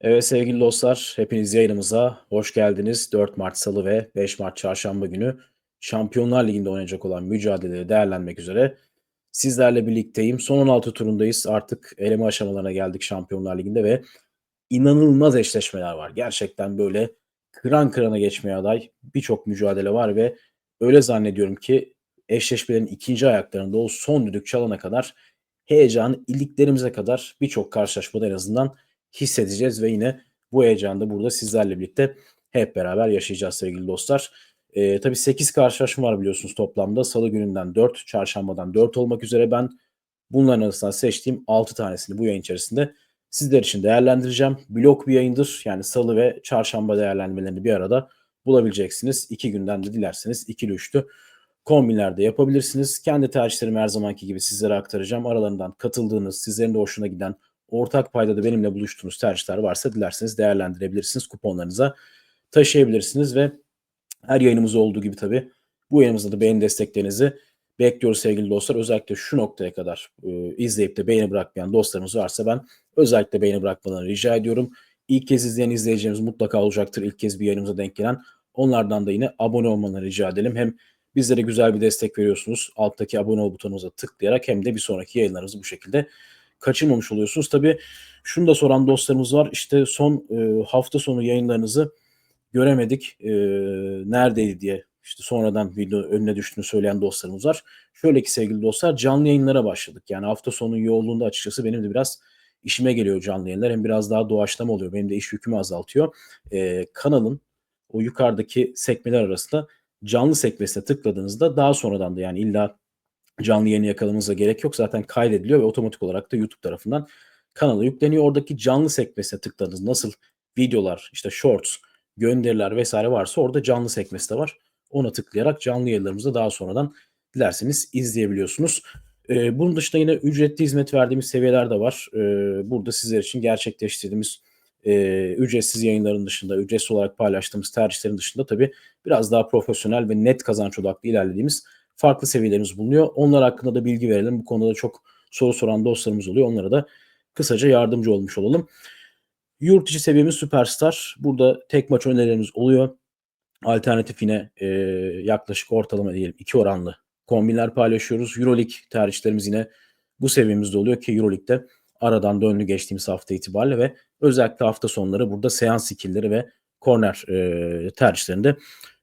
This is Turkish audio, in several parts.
Evet sevgili dostlar, hepiniz yayınımıza hoş geldiniz. 4 Mart Salı ve 5 Mart Çarşamba günü Şampiyonlar Ligi'nde oynayacak olan mücadeleleri değerlenmek üzere sizlerle birlikteyim. Son 16 turundayız. Artık eleme aşamalarına geldik Şampiyonlar Ligi'nde ve inanılmaz eşleşmeler var. Gerçekten böyle kıran kırana geçmeye aday birçok mücadele var ve öyle zannediyorum ki eşleşmelerin ikinci ayaklarında o son düdük çalana kadar heyecanı iliklerimize kadar birçok karşılaşmada en azından hissedeceğiz ve yine bu heyecanı da burada sizlerle birlikte hep beraber yaşayacağız sevgili dostlar. Ee, tabii 8 karşılaşma var biliyorsunuz toplamda. Salı gününden 4, çarşambadan 4 olmak üzere ben bunların arasından seçtiğim 6 tanesini bu yayın içerisinde sizler için değerlendireceğim. Blok bir yayındır. Yani salı ve çarşamba değerlendirmelerini bir arada bulabileceksiniz. İki günden de dilerseniz ikili üçlü kombinlerde yapabilirsiniz. Kendi tercihlerimi her zamanki gibi sizlere aktaracağım. Aralarından katıldığınız, sizlerin de hoşuna giden ortak paydada benimle buluştuğunuz tercihler varsa dilerseniz değerlendirebilirsiniz. Kuponlarınıza taşıyabilirsiniz ve her yayınımız olduğu gibi tabii bu yayınımızda da beğeni desteklerinizi bekliyoruz sevgili dostlar. Özellikle şu noktaya kadar e, izleyip de beğeni bırakmayan dostlarımız varsa ben özellikle beğeni bırakmalarını rica ediyorum. İlk kez izleyen izleyicilerimiz mutlaka olacaktır. İlk kez bir yayınımıza denk gelen. Onlardan da yine abone olmalarını rica edelim. Hem bizlere güzel bir destek veriyorsunuz. Alttaki abone ol butonumuza tıklayarak hem de bir sonraki yayınlarımızı bu şekilde kaçırmamış oluyorsunuz. Tabii şunu da soran dostlarımız var. İşte son e, hafta sonu yayınlarınızı göremedik. E, neredeydi diye işte sonradan video önüne düştüğünü söyleyen dostlarımız var. Şöyle ki sevgili dostlar canlı yayınlara başladık. Yani hafta sonu yoğunluğunda açıkçası benim de biraz işime geliyor canlı yayınlar. Hem biraz daha doğaçlama oluyor. Benim de iş yükümü azaltıyor. E, kanalın o yukarıdaki sekmeler arasında canlı sekmesine tıkladığınızda daha sonradan da yani illa canlı yayını yakalamanıza gerek yok. Zaten kaydediliyor ve otomatik olarak da YouTube tarafından kanala yükleniyor. Oradaki canlı sekmesine tıkladığınız nasıl videolar, işte shorts, gönderiler vesaire varsa orada canlı sekmesi de var. Ona tıklayarak canlı yayınlarımızı daha sonradan dilerseniz izleyebiliyorsunuz. Ee, bunun dışında yine ücretli hizmet verdiğimiz seviyeler de var. Ee, burada sizler için gerçekleştirdiğimiz e, ücretsiz yayınların dışında, ücretsiz olarak paylaştığımız tercihlerin dışında tabii biraz daha profesyonel ve net kazanç odaklı ilerlediğimiz farklı seviyelerimiz bulunuyor. Onlar hakkında da bilgi verelim. Bu konuda da çok soru soran dostlarımız oluyor. Onlara da kısaca yardımcı olmuş olalım. Yurt içi seviyemiz Süperstar. Burada tek maç önerilerimiz oluyor. Alternatif yine e, yaklaşık ortalama diyelim iki oranlı kombinler paylaşıyoruz. Euroleague tercihlerimiz yine bu seviyemizde oluyor ki Euroleague'de aradan döndü geçtiğimiz hafta itibariyle ve özellikle hafta sonları burada seans skillleri ve corner e, tercihlerinde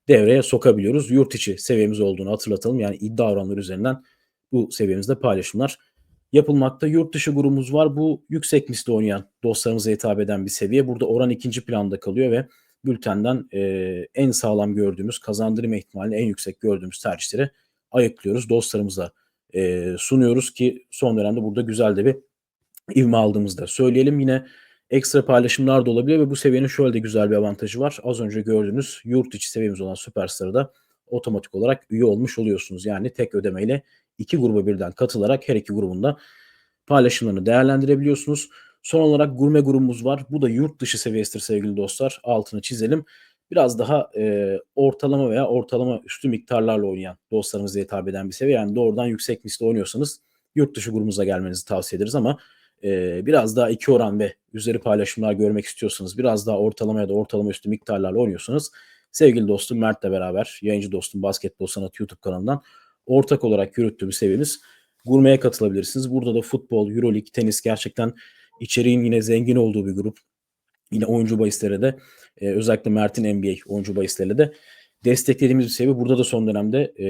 devreye sokabiliyoruz. Yurt içi seviyemiz olduğunu hatırlatalım. Yani iddia oranları üzerinden bu seviyemizde paylaşımlar yapılmakta. Yurt dışı grubumuz var. Bu yüksek misli oynayan dostlarımıza hitap eden bir seviye. Burada oran ikinci planda kalıyor ve bültenden e, en sağlam gördüğümüz, kazandırma ihtimalini en yüksek gördüğümüz tercihleri ayıklıyoruz. Dostlarımıza e, sunuyoruz ki son dönemde burada güzel de bir ivme aldığımızda söyleyelim. Yine ekstra paylaşımlar da olabilir ve bu seviyenin şöyle de güzel bir avantajı var. Az önce gördüğünüz yurt içi seviyemiz olan Süperstar'da da otomatik olarak üye olmuş oluyorsunuz. Yani tek ödemeyle iki gruba birden katılarak her iki grubunda paylaşımlarını değerlendirebiliyorsunuz. Son olarak gurme grubumuz var. Bu da yurt dışı seviyesidir sevgili dostlar. Altını çizelim. Biraz daha e, ortalama veya ortalama üstü miktarlarla oynayan dostlarımıza hitap eden bir seviye. Yani doğrudan yüksek misli oynuyorsanız yurt dışı grubumuza gelmenizi tavsiye ederiz ama e, biraz daha iki oran ve üzeri paylaşımlar görmek istiyorsanız, biraz daha ortalama ya da ortalama üstü miktarlarla oynuyorsanız sevgili dostum Mert'le beraber yayıncı dostum Basketbol Sanat YouTube kanalından ortak olarak yürüttüğü bir seviyemiz Gurme'ye katılabilirsiniz. Burada da futbol, Euroleague, tenis gerçekten içeriğin yine zengin olduğu bir grup. Yine oyuncu bahisleri de e, özellikle Mert'in NBA oyuncu bahisleri de desteklediğimiz bir seviye. Burada da son dönemde e,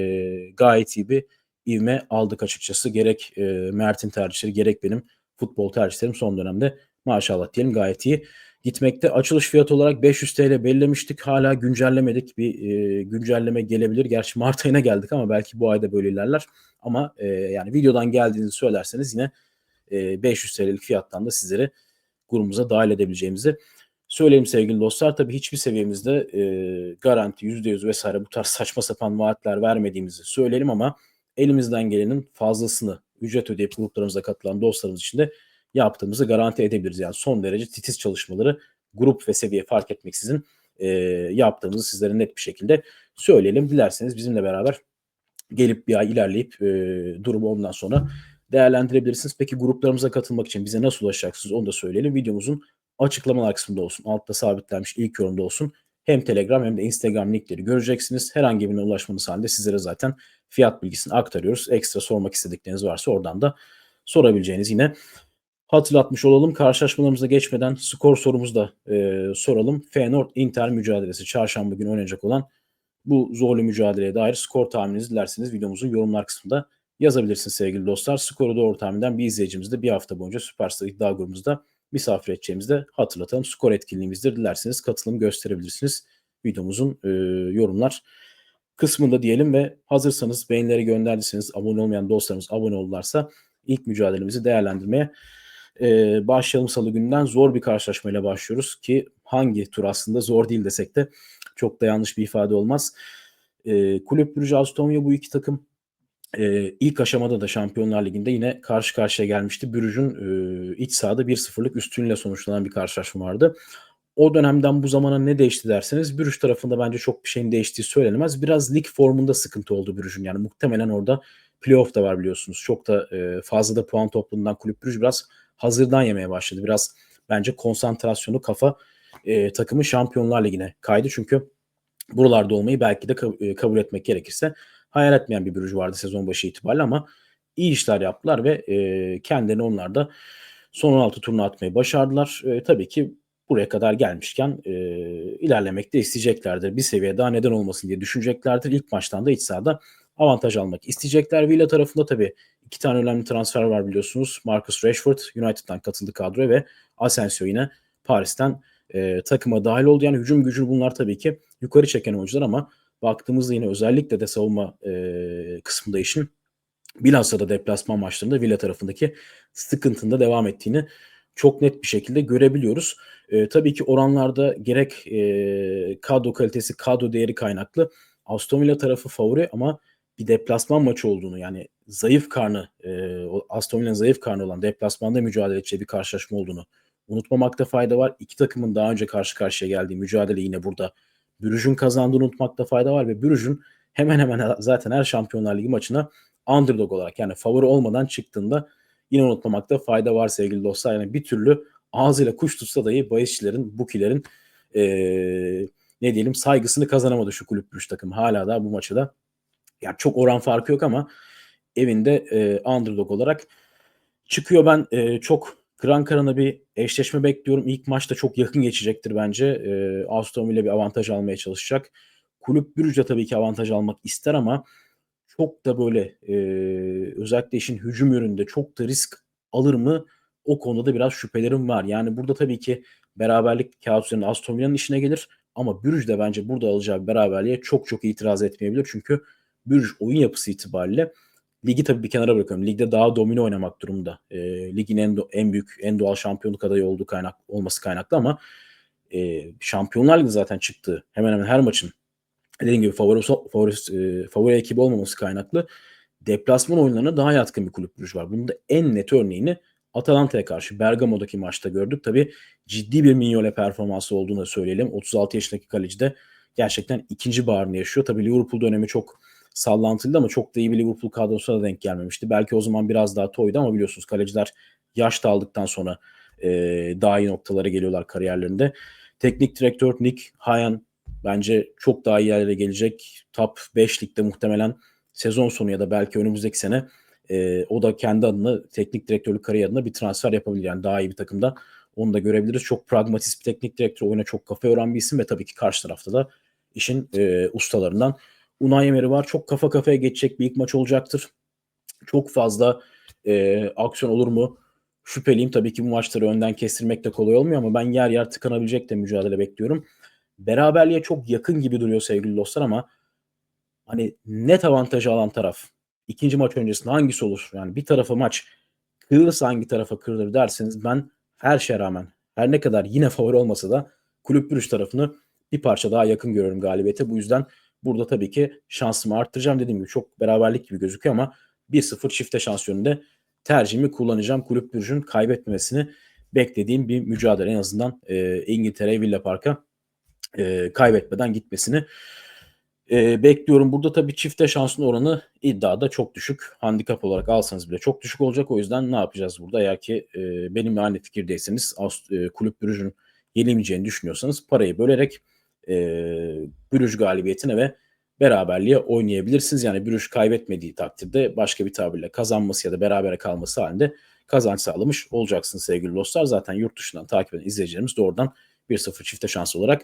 gayet iyi bir ivme aldık açıkçası. Gerek e, Mert'in tercihleri gerek benim futbol tercihlerim son dönemde maşallah diyelim gayet iyi gitmekte. Açılış fiyatı olarak 500 TL belirlemiştik. Hala güncellemedik. Bir e, güncelleme gelebilir. Gerçi Mart ayına geldik ama belki bu ayda böyle ilerler. Ama e, yani videodan geldiğinizi söylerseniz yine e, 500 TL'lik fiyattan da sizleri grubumuza dahil edebileceğimizi söyleyeyim sevgili dostlar. Tabii hiçbir seviyemizde e, garanti %100 vesaire bu tarz saçma sapan vaatler vermediğimizi söyleyelim ama elimizden gelenin fazlasını ücret ödeyip gruplarımıza katılan dostlarımız için de yaptığımızı garanti edebiliriz. Yani son derece titiz çalışmaları grup ve seviye fark etmeksizin e, yaptığımızı sizlere net bir şekilde söyleyelim. Dilerseniz bizimle beraber gelip bir ay ilerleyip e, durumu ondan sonra değerlendirebilirsiniz. Peki gruplarımıza katılmak için bize nasıl ulaşacaksınız onu da söyleyelim. Videomuzun açıklamalar kısmında olsun, altta sabitlenmiş ilk yorumda olsun. Hem Telegram hem de Instagram linkleri göreceksiniz. Herhangi birine ulaşmanız halinde sizlere zaten fiyat bilgisini aktarıyoruz. Ekstra sormak istedikleriniz varsa oradan da sorabileceğiniz yine hatırlatmış olalım. Karşılaşmalarımıza geçmeden skor sorumuzu da e, soralım. Feyenoord Inter mücadelesi çarşamba günü oynayacak olan bu zorlu mücadeleye dair skor tahmininizi dilerseniz videomuzun yorumlar kısmında yazabilirsiniz sevgili dostlar. Skoru doğru tahminden bir izleyicimiz de bir hafta boyunca Süperstar iddia grubumuzda misafir edeceğimizi de hatırlatalım. Skor etkinliğimizdir. Dilerseniz katılım gösterebilirsiniz. Videomuzun e, yorumlar kısmında diyelim ve hazırsanız beğenileri gönderdiyseniz abone olmayan dostlarımız abone oldularsa ilk mücadelemizi değerlendirmeye e, başlayalım salı gününden. Zor bir karşılaşmayla başlıyoruz ki hangi tur aslında zor değil desek de çok da yanlış bir ifade olmaz. E, Kulüp Brugge Aston bu iki takım e, ilk aşamada da Şampiyonlar Ligi'nde yine karşı karşıya gelmişti. Brugge'un e, iç sahada 1-0'lık üstünlüğüyle sonuçlanan bir karşılaşma vardı. O dönemden bu zamana ne değişti derseniz Brugge tarafında bence çok bir şeyin değiştiği söylenemez. Biraz lig formunda sıkıntı oldu Brugge'un. Yani muhtemelen orada playoff da var biliyorsunuz. Çok da e, fazla da puan topluluğundan kulüp Brugge biraz hazırdan yemeye başladı. Biraz bence konsantrasyonu kafa e, takımı Şampiyonlar Ligi'ne kaydı. Çünkü buralarda olmayı belki de e, kabul etmek gerekirse hayal etmeyen bir Brugge vardı sezon başı itibariyle ama iyi işler yaptılar ve e, kendilerini onlar da son 16 turuna atmayı başardılar. E, tabii ki buraya kadar gelmişken e, ilerlemek de isteyeceklerdir. Bir seviye daha neden olmasın diye düşüneceklerdir. İlk maçtan da iç sahada avantaj almak isteyecekler. Villa tarafında tabii iki tane önemli transfer var biliyorsunuz. Marcus Rashford United'dan katıldı kadroya ve Asensio yine Paris'ten e, takıma dahil oldu. Yani hücum gücü bunlar tabii ki yukarı çeken oyuncular ama baktığımızda yine özellikle de savunma e, kısmında işin bilhassa da deplasman maçlarında Villa tarafındaki sıkıntında devam ettiğini çok net bir şekilde görebiliyoruz. E, tabii ki oranlarda gerek e, kadro kalitesi, kadro değeri kaynaklı Aston Villa tarafı favori ama bir deplasman maçı olduğunu yani zayıf karnı, e, Aston Villa'nın zayıf karnı olan deplasmanda mücadele edeceği bir karşılaşma olduğunu unutmamakta fayda var. İki takımın daha önce karşı karşıya geldiği mücadele yine burada Brugge'un kazandığını unutmakta fayda var ve Brugge'un hemen hemen zaten her Şampiyonlar Ligi maçına underdog olarak yani favori olmadan çıktığında yine unutmamakta fayda var sevgili dostlar. Yani bir türlü ağzıyla kuş tutsa dahi bahisçilerin, bukilerin ee, ne diyelim saygısını kazanamadı şu kulüp Brugge takım. Hala da bu maçı da yani çok oran farkı yok ama evinde e, underdog olarak çıkıyor. Ben e, çok kıran kırana bir eşleşme bekliyorum. İlk maçta çok yakın geçecektir bence. E, Aston Villa bir avantaj almaya çalışacak. Kulüp Brugge tabii ki avantaj almak ister ama çok da böyle e, özellikle işin hücum yönünde çok da risk alır mı? O konuda da biraz şüphelerim var. Yani burada tabii ki beraberlik kağıt üzerinde Aston Villa'nın işine gelir. Ama Brugge de bence burada alacağı beraberliğe çok çok itiraz etmeyebilir. Çünkü Brugge oyun yapısı itibariyle ligi tabii bir kenara bırakıyorum. Ligde daha domine oynamak durumunda. E, ligin en, do, en büyük, en doğal şampiyonluk adayı olduğu kaynak olması kaynaklı ama e, Şampiyonlar Ligi zaten çıktı. Hemen hemen her maçın dediğim gibi favori, favori, e, favori ekibi olmaması kaynaklı deplasman oyunlarına daha yatkın bir kulüp Brugge var. Bunun da en net örneğini Atalanta'ya karşı Bergamo'daki maçta gördük. Tabii ciddi bir Mignole performansı olduğunu söyleyelim. 36 yaşındaki kaleci de gerçekten ikinci bağrını yaşıyor. Tabii Liverpool dönemi çok sallantılıydı ama çok da iyi bir Liverpool kadrosuna da denk gelmemişti. Belki o zaman biraz daha toydu ama biliyorsunuz kaleciler yaş da aldıktan sonra e, daha iyi noktalara geliyorlar kariyerlerinde. Teknik direktör Nick Hayan bence çok daha iyi yerlere gelecek. Top 5 ligde muhtemelen sezon sonu ya da belki önümüzdeki sene e, o da kendi adına teknik direktörlük kariyeri adına bir transfer yapabilir. Yani daha iyi bir takımda onu da görebiliriz. Çok pragmatist bir teknik direktör oyuna çok kafa yoran bir isim ve tabii ki karşı tarafta da işin e, ustalarından Unai Emery var. Çok kafa kafaya geçecek bir ilk maç olacaktır. Çok fazla e, aksiyon olur mu? Şüpheliyim. Tabii ki bu maçları önden kestirmek de kolay olmuyor ama ben yer yer tıkanabilecek de mücadele bekliyorum. Beraberliğe çok yakın gibi duruyor sevgili dostlar ama hani net avantajı alan taraf ikinci maç öncesinde hangisi olur? Yani bir tarafa maç kırılırsa hangi tarafa kırılır derseniz ben her şeye rağmen her ne kadar yine favori olmasa da kulüp Brüş tarafını bir parça daha yakın görüyorum galibiyete. Bu yüzden Burada tabii ki şansımı arttıracağım. Dediğim gibi çok beraberlik gibi gözüküyor ama 1-0 çifte şans yönünde tercihimi kullanacağım. Kulüp Brugge'un kaybetmemesini beklediğim bir mücadele. En azından e, İngiltere Villa Park'a e, kaybetmeden gitmesini Eee, bekliyorum. Burada tabii çifte şansın oranı iddiada çok düşük. Handikap olarak alsanız bile çok düşük olacak. O yüzden ne yapacağız burada? Eğer ki, eee, benimle aynı fikirdeyseniz eee, Kulüp Brugge'ün yenilmeyeceğini düşünüyorsanız parayı bölerek, eee, Bruges galibiyetine ve beraberliğe oynayabilirsiniz. Yani Bruges kaybetmediği takdirde başka bir tabirle kazanması ya da berabere kalması halinde kazanç sağlamış olacaksınız sevgili dostlar. Zaten yurt dışından takip eden izleyicilerimiz doğrudan 1-0 çifte şans olarak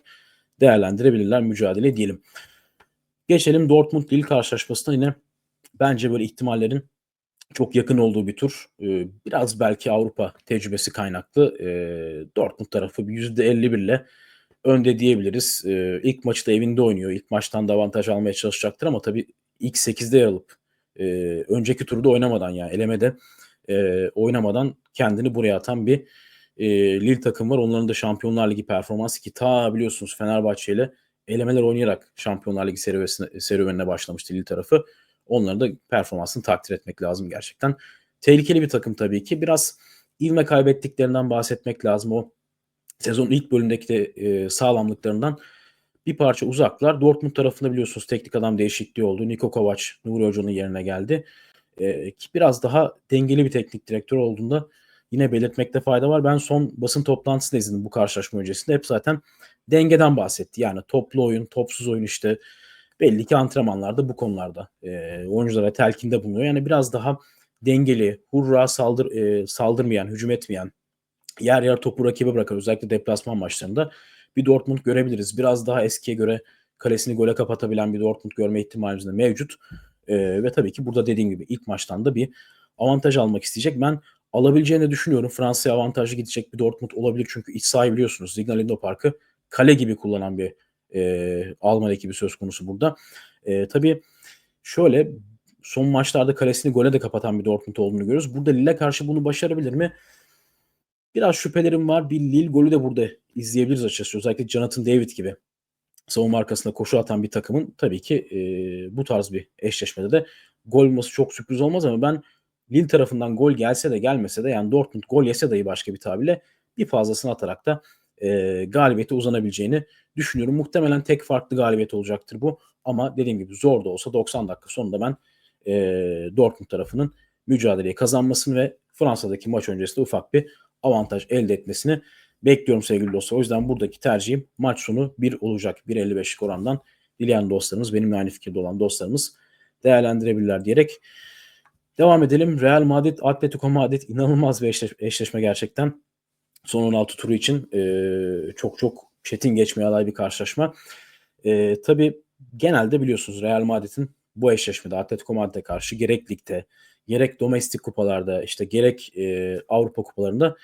değerlendirebilirler mücadele diyelim. Geçelim Dortmund Lille karşılaşmasına yine bence böyle ihtimallerin çok yakın olduğu bir tur. Eee, biraz belki Avrupa tecrübesi kaynaklı, eee, Dortmund tarafı bir %51 ile önde diyebiliriz. Eee, ilk maçı da evinde oynuyor. İlk maçtan da avantaj almaya çalışacaktır ama tabii ilk 8'de yer alıp, eee, önceki turda oynamadan yani elemede, eee, oynamadan kendini buraya atan bir, eee, Lille takımı var. Onların da Şampiyonlar Ligi performansı ki ta biliyorsunuz Fenerbahçe ile elemeler oynayarak Şampiyonlar Ligi serüvenine başlamıştı Lille tarafı. Onların da performansını takdir etmek lazım gerçekten. Tehlikeli bir takım tabii ki. Biraz ivme kaybettiklerinden bahsetmek lazım. O sezonun ilk bölümündeki de, eee, sağlamlıklarından bir parça uzaklar. Dortmund tarafında biliyorsunuz teknik adam değişikliği oldu. Niko Kovac Nuri Hoca'nın yerine geldi. Ki biraz daha dengeli bir teknik direktör olduğunda yine belirtmekte fayda var. Ben son basın toplantısını izledim bu karşılaşma öncesinde. Hep zaten dengeden bahsetti. Yani toplu oyun, topsuz oyun işte belli ki antrenmanlarda bu konularda eee, oyunculara telkinde bulunuyor. Yani biraz daha dengeli, hurra saldır eee, saldırmayan, hücum etmeyen, yer yer topu rakibe bırakan özellikle deplasman maçlarında bir Dortmund görebiliriz. Biraz daha eskiye göre kalesini gole kapatabilen bir Dortmund görme ihtimalimiz de mevcut. Eee, ve tabii ki burada dediğim gibi ilk maçtan da bir avantaj almak isteyecek. Ben alabileceğini düşünüyorum. Fransa'ya avantajlı gidecek bir Dortmund olabilir. Çünkü iç sahayı biliyorsunuz Signal Iduna Park'ı kale gibi kullanan bir eee, Alman ekibi söz konusu burada. Eee, tabii şöyle son maçlarda kalesini gole de kapatan bir Dortmund olduğunu görüyoruz. Burada Lille'e karşı bunu başarabilir mi? Biraz şüphelerim var. Bir Lille golü de burada izleyebiliriz açıkçası. Özellikle Jonathan David gibi savunma arkasında koşu atan bir takımın tabii ki eee, bu tarz bir eşleşmede de gol olması çok sürpriz olmaz ama ben Lille tarafından gol gelse de gelmese de yani Dortmund gol yese dahi başka bir tabirle bir fazlasını atarak da eee galibiyete uzanabileceğini düşünüyorum. Muhtemelen tek farklı galibiyet olacaktır bu ama dediğim gibi zor da olsa 90 dakika sonunda ben eee, Dortmund tarafının mücadeleyi kazanmasını ve Fransa'daki maç öncesinde ufak bir avantaj elde etmesini bekliyorum sevgili dostlar. O yüzden buradaki tercihim maç sonu 1 olacak. 1.55'lik orandan dileyen dostlarımız, benimle aynı fikirde olan dostlarımız değerlendirebilirler diyerek devam edelim. Real Madrid, Atletico Madrid inanılmaz bir eşleş- eşleşme gerçekten. Son 16 turu için eee, çok çok çetin geçmeye aday bir karşılaşma. Eee tabii genelde biliyorsunuz Real Madrid'in bu eşleşmede Atletico Madrid'e karşı gerek ligde, gerek domestik kupalarda, işte gerek eee, Avrupa kupalarında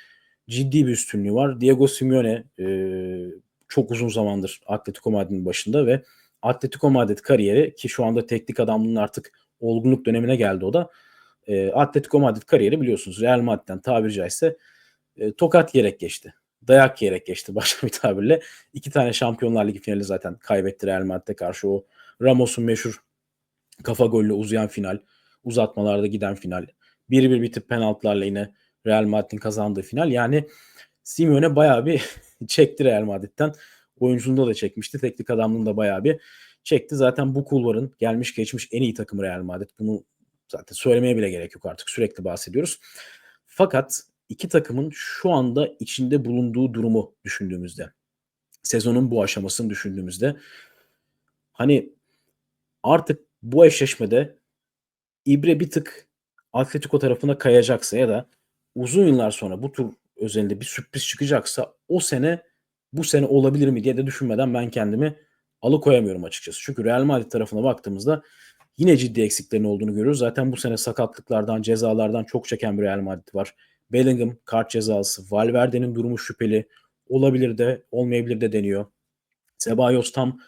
ciddi bir üstünlüğü var. Diego Simeone eee, çok uzun zamandır Atletico Madrid'in başında ve Atletico Madrid kariyeri ki şu anda teknik adamlığının artık olgunluk dönemine geldi o da. Eee, Atletico Madrid kariyeri biliyorsunuz Real Madrid'den tabiri caizse eee, tokat yiyerek geçti. Dayak yiyerek geçti başka bir tabirle. İki tane Şampiyonlar Ligi finali zaten kaybetti Real Madrid'e karşı o Ramos'un meşhur kafa golle uzayan final, uzatmalarda giden final. 1-1 bitip penaltılarla yine Real Madrid'in kazandığı final. Yani Simeone bayağı bir çekti Real Madrid'den. Oyunculuğunda da çekmişti. Teknik adamlığında da bayağı bir çekti. Zaten bu kulvarın gelmiş geçmiş en iyi takımı Real Madrid. Bunu zaten söylemeye bile gerek yok artık. Sürekli bahsediyoruz. Fakat iki takımın şu anda içinde bulunduğu durumu düşündüğümüzde, sezonun bu aşamasını düşündüğümüzde hani artık bu eşleşmede ibre bir tık Atletico tarafına kayacaksa ya da uzun yıllar sonra bu tur özelinde bir sürpriz çıkacaksa o sene bu sene olabilir mi diye de düşünmeden ben kendimi alıkoyamıyorum açıkçası. Çünkü Real Madrid tarafına baktığımızda yine ciddi eksiklerin olduğunu görüyoruz. Zaten bu sene sakatlıklardan, cezalardan çok çeken bir Real Madrid var. Bellingham kart cezası, Valverde'nin durumu şüpheli. Olabilir de, olmayabilir de deniyor. Ceballos tam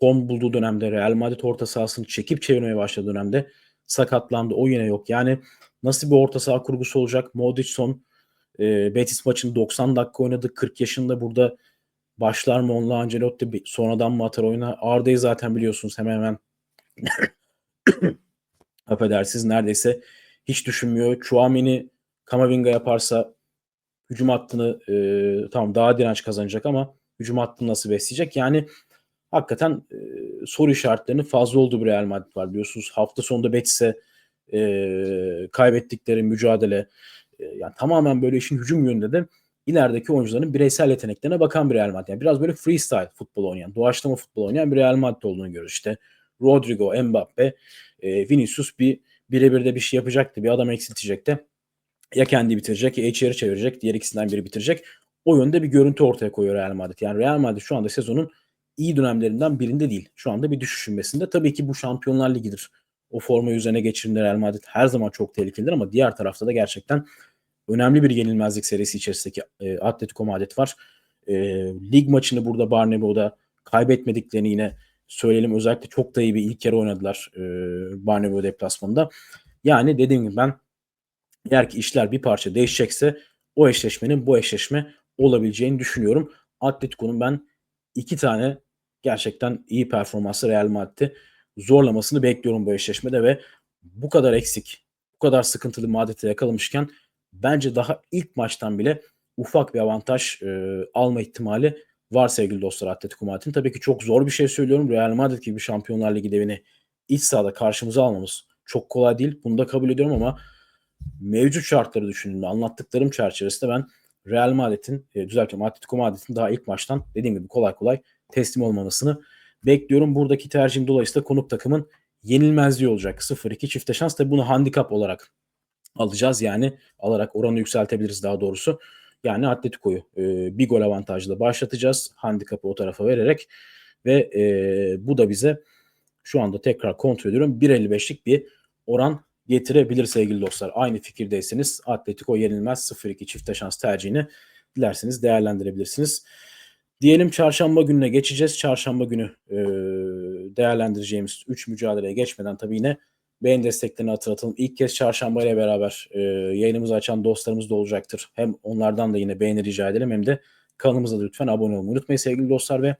form bulduğu dönemde Real Madrid orta sahasını çekip çevirmeye başladığı dönemde sakatlandı. O yine yok. Yani nasıl bir orta saha kurgusu olacak? Modric son e, Betis maçını 90 dakika oynadı. 40 yaşında burada başlar mı onunla Ancelotti sonradan mı atar oyuna? Arda'yı zaten biliyorsunuz hemen hemen affedersiniz neredeyse hiç düşünmüyor. Chouameni Kamavinga yaparsa hücum hattını e, tamam daha direnç kazanacak ama hücum hattını nasıl besleyecek? Yani hakikaten e, soru işaretlerinin fazla olduğu bir Real Madrid var biliyorsunuz. Hafta sonunda Betis'e e, kaybettikleri mücadele e, yani tamamen böyle işin hücum yönünde de ilerideki oyuncuların bireysel yeteneklerine bakan bir Real Madrid. Yani biraz böyle freestyle futbol oynayan, doğaçlama futbol oynayan bir Real Madrid olduğunu görüyoruz. İşte Rodrigo, Mbappe, e, Vinicius bir birebir de bir şey yapacaktı. Bir adam eksiltecekti. Ya kendi bitirecek ya içeri çevirecek. Diğer ikisinden biri bitirecek. O yönde bir görüntü ortaya koyuyor Real Madrid. Yani Real Madrid şu anda sezonun iyi dönemlerinden birinde değil. Şu anda bir düşüş inmesinde. Tabii ki bu Şampiyonlar Ligi'dir. O forma üzerine geçirdiğinde Real Madrid her zaman çok tehlikelidir ama diğer tarafta da gerçekten önemli bir yenilmezlik serisi içerisindeki e, Atletico Madrid var. E, lig maçını burada Barnabeu'da kaybetmediklerini yine söyleyelim. Özellikle çok da iyi bir ilk yarı oynadılar e, Barnabeu deplasmanında. Yani dediğim gibi ben eğer ki işler bir parça değişecekse o eşleşmenin bu eşleşme olabileceğini düşünüyorum. Atletico'nun ben iki tane gerçekten iyi performanslı Real Madrid'i zorlamasını bekliyorum bu eşleşmede ve bu kadar eksik, bu kadar sıkıntılı Madrid'e yakalamışken bence daha ilk maçtan bile ufak bir avantaj e, alma ihtimali var sevgili dostlar Atletico Madrid'in. Tabii ki çok zor bir şey söylüyorum. Real Madrid gibi Şampiyonlar Ligi devini iç sahada karşımıza almamız çok kolay değil. Bunu da kabul ediyorum ama mevcut şartları düşündüğümde anlattıklarım çerçevesinde ben Real Madrid'in, e, düzeltiyorum Atletico Madrid'in daha ilk maçtan dediğim gibi kolay kolay teslim olmamasını bekliyorum. Buradaki tercihim dolayısıyla konuk takımın yenilmezliği olacak. 0-2 çifte şans. Tabi bunu handikap olarak alacağız. Yani alarak oranı yükseltebiliriz daha doğrusu. Yani Atletico'yu e, bir gol avantajla başlatacağız. Handikapı o tarafa vererek ve e, bu da bize şu anda tekrar kontrol ediyorum 1.55'lik bir oran getirebilir sevgili dostlar. Aynı fikirdeyseniz Atletico yenilmez 0-2 çifte şans tercihini dilerseniz değerlendirebilirsiniz. Diyelim çarşamba gününe geçeceğiz. Çarşamba günü e, değerlendireceğimiz 3 mücadeleye geçmeden tabii yine beğen desteklerini hatırlatalım. İlk kez çarşamba ile beraber e, yayınımızı açan dostlarımız da olacaktır. Hem onlardan da yine beğeni rica edelim hem de kanalımıza da lütfen abone olmayı unutmayın sevgili dostlar ve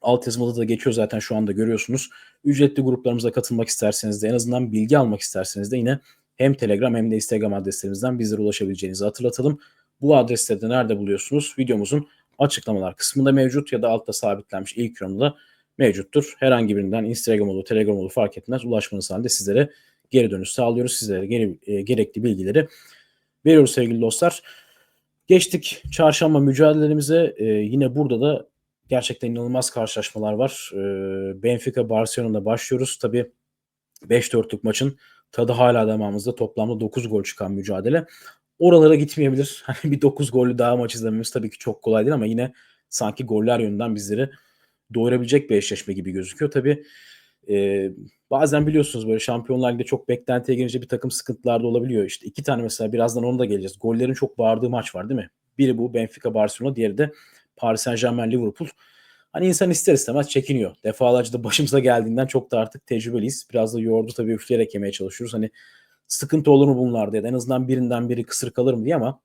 alt yazımada da geçiyor zaten şu anda görüyorsunuz. Ücretli gruplarımıza katılmak isterseniz de en azından bilgi almak isterseniz de yine hem Telegram hem de Instagram adreslerimizden bizlere ulaşabileceğinizi hatırlatalım. Bu adresleri de nerede buluyorsunuz? Videomuzun açıklamalar kısmında mevcut ya da altta sabitlenmiş ilk yorumda mevcuttur. Herhangi birinden Instagram olur, Telegram olur fark etmez. Ulaşmanız halinde sizlere geri dönüş sağlıyoruz. Sizlere geri, e, gerekli bilgileri veriyoruz sevgili dostlar. Geçtik çarşamba mücadelelerimize. E, yine burada da gerçekten inanılmaz karşılaşmalar var. E, Benfica Barcelona'da başlıyoruz. Tabii 5-4'lük maçın tadı hala damağımızda. Toplamda 9 gol çıkan mücadele. Oralara gitmeyebilir. Hani bir 9 gollü daha maç izlememiz tabii ki çok kolay değil ama yine sanki goller yönünden bizleri doyurabilecek bir eşleşme gibi gözüküyor. Tabii e, bazen biliyorsunuz böyle Şampiyonlar Ligi'de çok beklentiye gelince bir takım sıkıntılar da olabiliyor. İşte iki tane mesela birazdan onu da geleceğiz. Gollerin çok bağırdığı maç var değil mi? Biri bu Benfica Barcelona, diğeri de Paris Saint Germain Liverpool. Hani insan ister istemez çekiniyor. Defalarca da başımıza geldiğinden çok da artık tecrübeliyiz. Biraz da yoğurdu tabii üfleyerek yemeye çalışıyoruz. Hani sıkıntı olur mu bunlarda ya da en azından birinden biri kısır kalır mı diye ama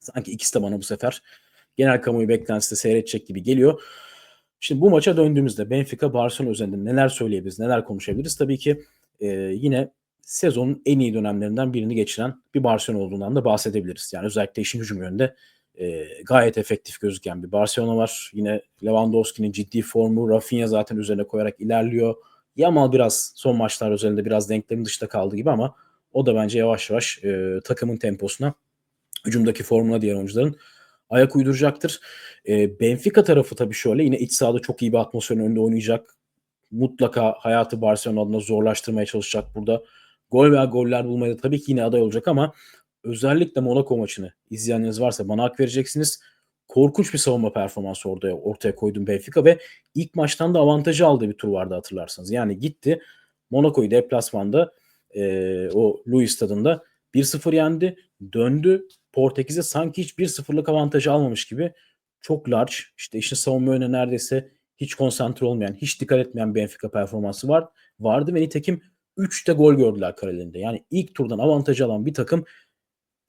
sanki ikisi de bana bu sefer genel kamuoyu beklentisi seyredecek gibi geliyor. Şimdi bu maça döndüğümüzde Benfica Barcelona üzerinde neler söyleyebiliriz, neler konuşabiliriz? Tabii ki e, yine sezonun en iyi dönemlerinden birini geçiren bir Barcelona olduğundan da bahsedebiliriz. Yani özellikle işin hücum yönünde e, gayet efektif gözüken bir Barcelona var. Yine Lewandowski'nin ciddi formu, Rafinha zaten üzerine koyarak ilerliyor. Yamal biraz son maçlar üzerinde biraz denklemin dışında kaldı gibi ama o da bence yavaş yavaş e, takımın temposuna, hücumdaki formuna diğer oyuncuların ayak uyduracaktır. E, Benfica tarafı tabii şöyle yine iç sahada çok iyi bir atmosferin önünde oynayacak. Mutlaka hayatı Barcelona adına zorlaştırmaya çalışacak burada. Gol veya goller bulmaya da tabii ki yine aday olacak ama özellikle Monaco maçını izleyenleriniz varsa bana hak vereceksiniz. Korkunç bir savunma performansı orada ortaya koydum Benfica ve ilk maçtan da avantajı aldığı bir tur vardı hatırlarsanız. Yani gitti Monaco'yu deplasmanda e, o Louis stadında 1-0 yendi. Döndü Portekiz'e sanki hiç 1-0'lık avantajı almamış gibi çok large işte işin savunma yönüne neredeyse hiç konsantre olmayan, hiç dikkat etmeyen Benfica performansı var vardı ve nitekim 3'te gol gördüler kalelerinde. Yani ilk turdan avantajı alan bir takım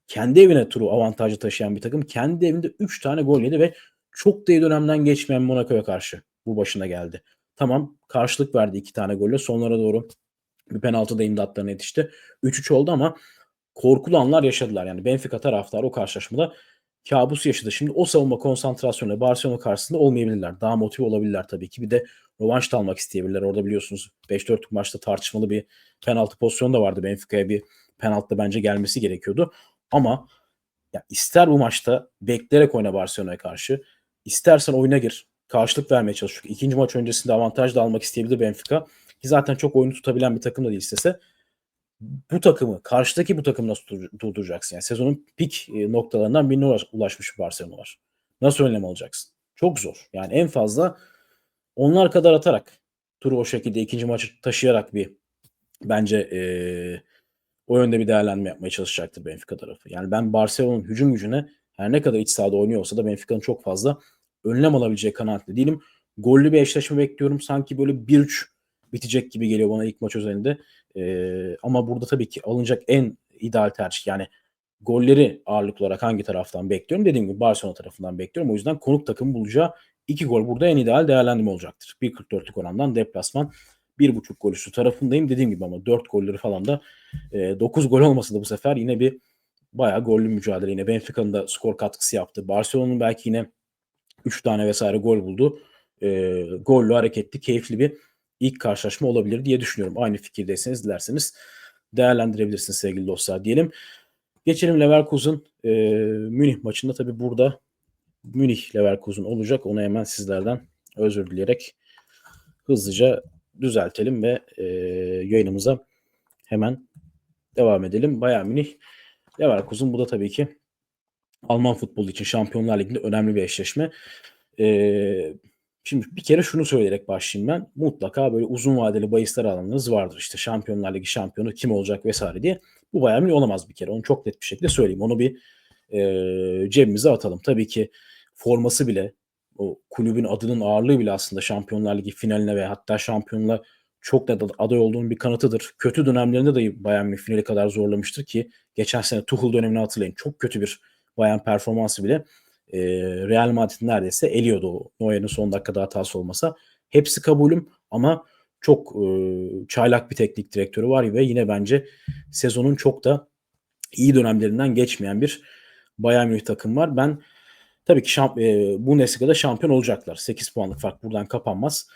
kendi evine turu avantajı taşıyan bir takım kendi evinde 3 tane gol yedi ve çok da iyi dönemden geçmeyen Monaco'ya karşı bu başına geldi. Tamam karşılık verdi iki tane golle sonlara doğru bir penaltı da imdatlarına yetişti. 3-3 oldu ama korkulu anlar yaşadılar. Yani Benfica taraftarı o karşılaşmada kabus yaşadı. Şimdi o savunma konsantrasyonu Barcelona karşısında olmayabilirler. Daha motive olabilirler tabii ki. Bir de rövanş da almak isteyebilirler. Orada biliyorsunuz 5-4'lük maçta tartışmalı bir penaltı pozisyonu da vardı. Benfica'ya bir penaltı bence gelmesi gerekiyordu. Ama ya ister bu maçta bekleyerek oyna Barcelona'ya karşı, istersen oyuna gir, karşılık vermeye çalış. Çünkü ikinci maç öncesinde avantaj da almak isteyebilir Benfica. Ki zaten çok oyunu tutabilen bir takım da değil istese. Bu takımı, karşıdaki bu takımı nasıl durduracaksın? Yani sezonun pik e, noktalarından birine ulaşmış bir Barcelona var. Nasıl önlem alacaksın? Çok zor. Yani en fazla onlar kadar atarak turu o şekilde ikinci maçı taşıyarak bir bence ee, o yönde bir değerlendirme yapmaya çalışacaktır Benfica tarafı. Yani ben Barcelona'nın hücum gücüne her ne kadar iç sahada oynuyor olsa da Benfica'nın çok fazla önlem alabileceği kanaatli değilim. Gollü bir eşleşme bekliyorum. Sanki böyle 1-3 bitecek gibi geliyor bana ilk maç özelinde. Ee, ama burada tabii ki alınacak en ideal tercih yani golleri ağırlıklı olarak hangi taraftan bekliyorum? Dediğim gibi Barcelona tarafından bekliyorum. O yüzden konuk takım bulacağı iki gol burada en ideal değerlendirme olacaktır. 1.44'lük orandan deplasman 1.5 gol üstü tarafındayım. Dediğim gibi ama 4 golleri falan da e, 9 gol olmasa da bu sefer yine bir bayağı gollü mücadele. Yine Benfica'nın da skor katkısı yaptı. Barcelona'nın belki yine 3 tane vesaire gol buldu. E, gollü hareketli, keyifli bir ilk karşılaşma olabilir diye düşünüyorum. Aynı fikirdeyseniz dilerseniz değerlendirebilirsiniz sevgili dostlar diyelim. Geçelim Leverkusen e, Münih maçında tabi burada Münih Leverkusen olacak. Onu hemen sizlerden özür dileyerek hızlıca düzeltelim ve e, yayınımıza hemen devam edelim. Bayern Münih Leverkusen bu da tabii ki Alman futbolu için Şampiyonlar Ligi'nde önemli bir eşleşme. Ee, şimdi bir kere şunu söyleyerek başlayayım ben. Mutlaka böyle uzun vadeli bahisler alanınız vardır. İşte Şampiyonlar Ligi şampiyonu kim olacak vesaire diye. Bu Bayern Münih olamaz bir kere. Onu çok net bir şekilde söyleyeyim. Onu bir e, cebimize atalım. Tabii ki forması bile o kulübün adının ağırlığı bile aslında Şampiyonlar Ligi finaline ve hatta şampiyonla çok da aday olduğunun bir kanıtıdır. Kötü dönemlerinde de Bayern Münih finali kadar zorlamıştır ki geçen sene Tuchel dönemini hatırlayın. Çok kötü bir Bayern performansı bile e, Real Madrid neredeyse eliyordu o Neuer'in son dakikada hatası olmasa. Hepsi kabulüm ama çok e, çaylak bir teknik direktörü var ve yine bence sezonun çok da iyi dönemlerinden geçmeyen bir Bayern Münih takım var. Ben tabii ki şamp e, Bundesliga'da şampiyon olacaklar. 8 puanlık fark buradan kapanmaz.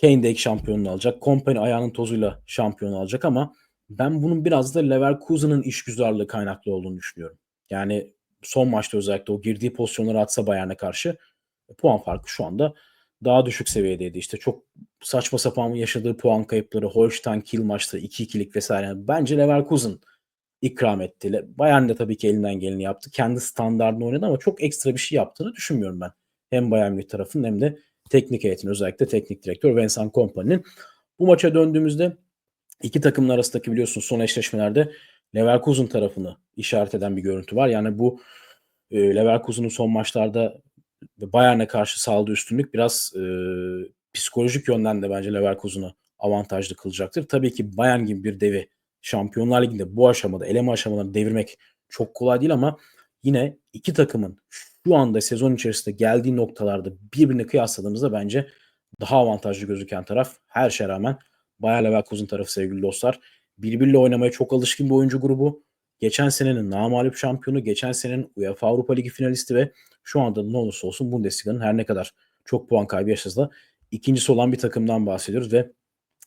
Kane de ilk şampiyonluğu alacak. Company ayağının tozuyla şampiyon alacak ama ben bunun biraz da Leverkusen'ın işgüzarlığı kaynaklı olduğunu düşünüyorum. Yani son maçta özellikle o girdiği pozisyonları atsa Bayern'e karşı e, puan farkı şu anda daha düşük seviyedeydi. İşte çok saçma sapan yaşadığı puan kayıpları, Holstein Kiel maçları 2-2'lik vesaire. Yani bence Leverkusen ikram etti. Bayern de tabii ki elinden geleni yaptı. Kendi standartını oynadı ama çok ekstra bir şey yaptığını düşünmüyorum ben. Hem Bayern Münih tarafının hem de teknik heyetin özellikle teknik direktör Vincent Kompany'nin. Bu maça döndüğümüzde iki takımın arasındaki biliyorsunuz son eşleşmelerde Leverkusen tarafını işaret eden bir görüntü var. Yani bu e, Leverkusen'ın son maçlarda Bayern'e karşı sağladığı üstünlük biraz e, psikolojik yönden de bence Leverkusen'ı avantajlı kılacaktır. Tabii ki Bayern gibi bir devi Şampiyonlar Ligi'nde bu aşamada eleme aşamalarını devirmek çok kolay değil ama yine iki takımın şu anda sezon içerisinde geldiği noktalarda birbirini kıyasladığımızda bence daha avantajlı gözüken taraf her şeye rağmen Bayer Leverkusen tarafı sevgili dostlar. Birbiriyle oynamaya çok alışkın bir oyuncu grubu. Geçen senenin namalip şampiyonu, geçen senenin UEFA Avrupa Ligi finalisti ve şu anda ne olursa olsun Bundesliga'nın her ne kadar çok puan kaybı yaşasa da ikincisi olan bir takımdan bahsediyoruz ve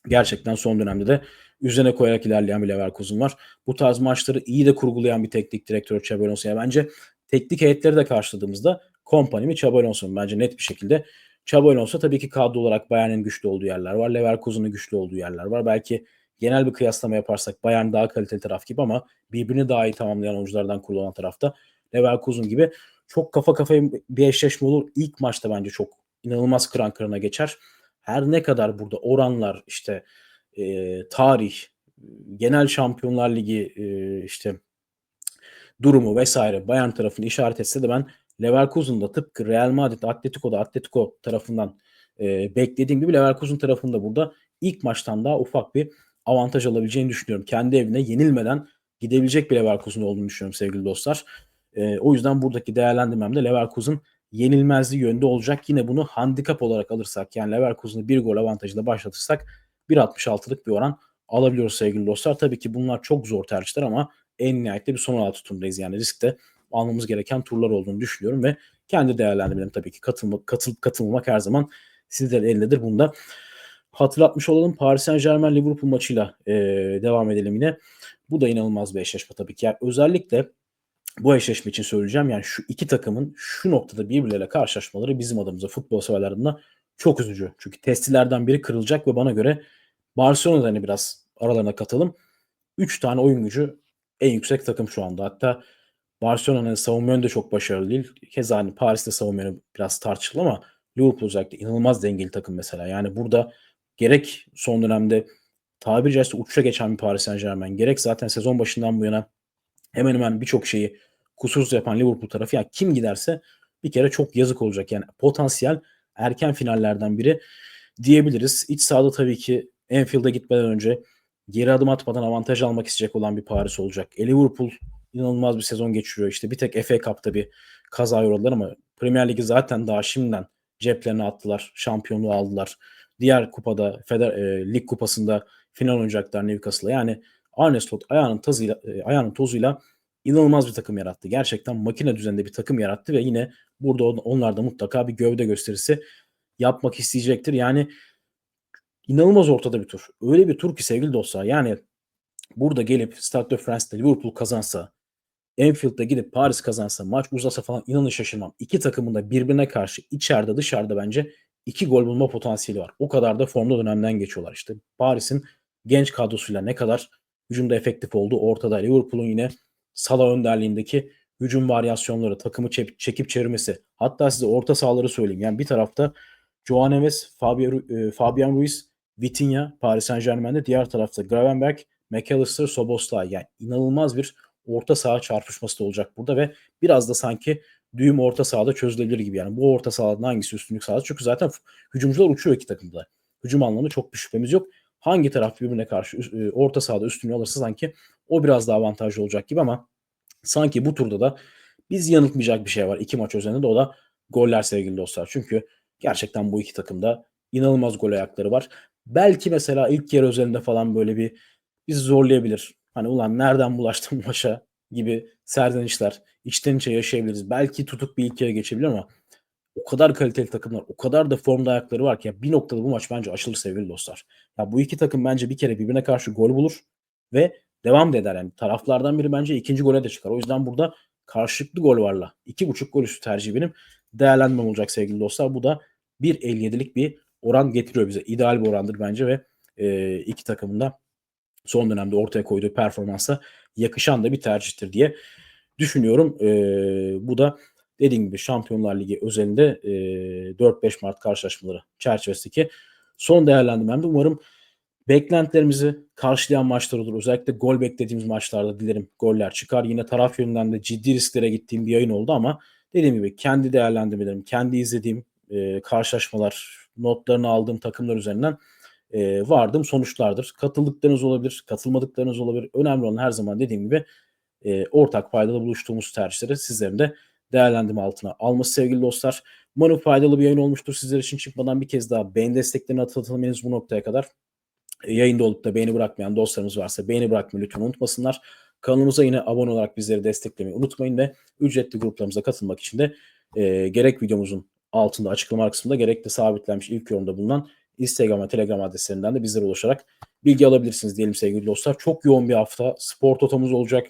gerçekten son dönemde de üzerine koyarak ilerleyen bir Leverkusen var. Bu tarz maçları iyi de kurgulayan bir teknik direktör Xabi Alonso'ya bence teknik heyetleri de karşıladığımızda kompani mi Xabi Alonso mu? Bence net bir şekilde Xabi Alonso tabii ki kadro olarak Bayern'in güçlü olduğu yerler var. Leverkusen'ın güçlü olduğu yerler var. Belki genel bir kıyaslama yaparsak Bayern daha kaliteli taraf gibi ama birbirini daha iyi tamamlayan oyunculardan kurulan tarafta Leverkusen gibi çok kafa kafaya bir eşleşme olur. İlk maçta bence çok inanılmaz kıran kırana geçer. Her ne kadar burada oranlar işte e, tarih, genel Şampiyonlar Ligi e, işte durumu vesaire Bayern tarafını işaret etse de ben Leverkusen'da tıpkı Real Madrid, Atletico'da Atletico tarafından e, beklediğim gibi Leverkusen tarafında burada ilk maçtan daha ufak bir avantaj alabileceğini düşünüyorum. Kendi evine yenilmeden gidebilecek bir Leverkusen olduğunu düşünüyorum sevgili dostlar. E, o yüzden buradaki değerlendirmemde Leverkusen yenilmezliği yönde olacak. Yine bunu handikap olarak alırsak yani Leverkusen'ı bir gol avantajıyla başlatırsak 1.66'lık bir oran alabiliyoruz sevgili dostlar. Tabii ki bunlar çok zor tercihler ama en nihayetinde bir son altı turundayız. Yani risk de almamız gereken turlar olduğunu düşünüyorum ve kendi değerlendirmelerim tabii ki katılma, katılıp katılmamak her zaman sizlerin elindedir. Bunu da hatırlatmış olalım. Paris Saint Germain Liverpool maçıyla e, devam edelim yine. Bu da inanılmaz bir eşleşme tabii ki. Yani özellikle bu eşleşme için söyleyeceğim. Yani şu iki takımın şu noktada birbirleriyle karşılaşmaları bizim adımıza futbol severler adına çok üzücü. Çünkü testilerden biri kırılacak ve bana göre Barcelona'da hani biraz aralarına katalım. 3 tane oyun gücü en yüksek takım şu anda. Hatta Barcelona'nın savunma yönü de çok başarılı değil. Keza hani Paris'te savunma yönü biraz tartışılı ama Liverpool özellikle inanılmaz dengeli takım mesela. Yani burada gerek son dönemde tabiri caizse uçuşa geçen bir Paris Saint Germain gerek zaten sezon başından bu yana hemen hemen birçok şeyi kusursuz yapan Liverpool tarafı yani kim giderse bir kere çok yazık olacak. Yani potansiyel erken finallerden biri diyebiliriz. İç sahada tabii ki Enfield'a gitmeden önce geri adım atmadan avantaj almak isteyecek olan bir Paris olacak. E Liverpool inanılmaz bir sezon geçiriyor. İşte bir tek FA Cup'ta bir kaza yoruldular ama Premier Ligi zaten daha şimdiden ceplerine attılar. Şampiyonluğu aldılar. Diğer kupada, Feder, e, Lig kupasında final oynayacaklar Newcastle'la. Yani Arne Slot ayağının, tazıyla, e, ayağının tozuyla inanılmaz bir takım yarattı. Gerçekten makine düzeninde bir takım yarattı ve yine burada onlar da mutlaka bir gövde gösterisi yapmak isteyecektir. Yani inanılmaz ortada bir tur. Öyle bir tur ki sevgili dostlar yani burada gelip Stade de France'da Liverpool kazansa Enfield'da gidip Paris kazansa maç uzasa falan inanın şaşırmam. İki takımın da birbirine karşı içeride dışarıda bence iki gol bulma potansiyeli var. O kadar da formda dönemden geçiyorlar işte. Paris'in genç kadrosuyla ne kadar hücumda efektif olduğu ortada. Liverpool'un yine Salah önderliğindeki hücum varyasyonları, takımı çekip çevirmesi. Hatta size orta sahaları söyleyeyim. Yani bir tarafta Joao Neves, e, Fabian Ruiz, Vitinha, Paris Saint Germain'de. Diğer tarafta Gravenberg, McAllister, Soboslay. Yani inanılmaz bir orta saha çarpışması da olacak burada ve biraz da sanki düğüm orta sahada çözülebilir gibi. Yani bu orta sahada hangisi üstünlük sağladı? Çünkü zaten hücumcular uçuyor iki takımda. Hücum anlamında çok bir şüphemiz yok. Hangi taraf birbirine karşı e, orta sahada üstünlüğü alırsa sanki o biraz daha avantajlı olacak gibi ama sanki bu turda da biz yanıltmayacak bir şey var iki maç üzerinde de o da goller sevgili dostlar. Çünkü gerçekten bu iki takımda inanılmaz gol ayakları var. Belki mesela ilk yarı özelinde falan böyle bir bizi zorlayabilir. Hani ulan nereden bulaştım maça gibi serzenişler içten içe yaşayabiliriz. Belki tutuk bir ilk yarı geçebilir ama o kadar kaliteli takımlar, o kadar da formda ayakları var ki ya bir noktada bu maç bence aşılır sevgili dostlar. Ya bu iki takım bence bir kere birbirine karşı gol bulur ve devam da eder. Yani taraflardan biri bence ikinci gole de çıkar. O yüzden burada karşılıklı gol varla. iki buçuk gol üstü tercih benim değerlendirmem olacak sevgili dostlar. Bu da 1.57'lik bir oran getiriyor bize. İdeal bir orandır bence ve e, iki takımın da son dönemde ortaya koyduğu performansa yakışan da bir tercihtir diye düşünüyorum. E, bu da dediğim gibi Şampiyonlar Ligi özelinde e, 4-5 Mart karşılaşmaları çerçevesindeki son değerlendirmemde umarım beklentilerimizi karşılayan maçlar olur. Özellikle gol beklediğimiz maçlarda dilerim goller çıkar. Yine taraf yönünden de ciddi risklere gittiğim bir yayın oldu ama dediğim gibi kendi değerlendirmelerim, kendi izlediğim e, karşılaşmalar, notlarını aldığım takımlar üzerinden e, vardığım sonuçlardır. Katıldıklarınız olabilir, katılmadıklarınız olabilir. Önemli olan her zaman dediğim gibi e, ortak paydada buluştuğumuz tercihleri sizlerin de değerlendirme altına alması sevgili dostlar. Umarım faydalı bir yayın olmuştur sizler için. Çıkmadan bir kez daha beğeni desteklerini atalım henüz bu noktaya kadar. Yayında olup da beğeni bırakmayan dostlarımız varsa beğeni bırakmayı lütfen unutmasınlar. Kanalımıza yine abone olarak bizleri desteklemeyi unutmayın ve ücretli gruplarımıza katılmak için de e, gerek videomuzun altında açıklama kısmında gerek de sabitlenmiş ilk yorumda bulunan Instagram ve Telegram adreslerinden de bizlere ulaşarak bilgi alabilirsiniz diyelim sevgili dostlar. Çok yoğun bir hafta. Spor totamız olacak.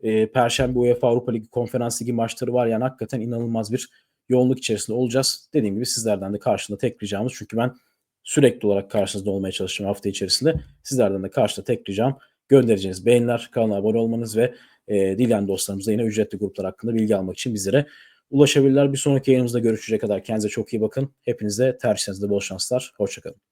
E, Perşembe UEFA Avrupa Ligi Konferans Ligi maçları var. Yani hakikaten inanılmaz bir yoğunluk içerisinde olacağız. Dediğim gibi sizlerden de karşında tek ricamız. Çünkü ben sürekli olarak karşınızda olmaya çalışacağım hafta içerisinde. Sizlerden de karşıda tek ricam göndereceğiniz beğeniler, kanala abone olmanız ve e, dileyen dostlarımıza yine ücretli gruplar hakkında bilgi almak için bizlere ulaşabilirler. Bir sonraki yayınımızda görüşecek kadar kendinize çok iyi bakın. Hepinize tercihlerinizde bol şanslar. Hoşçakalın.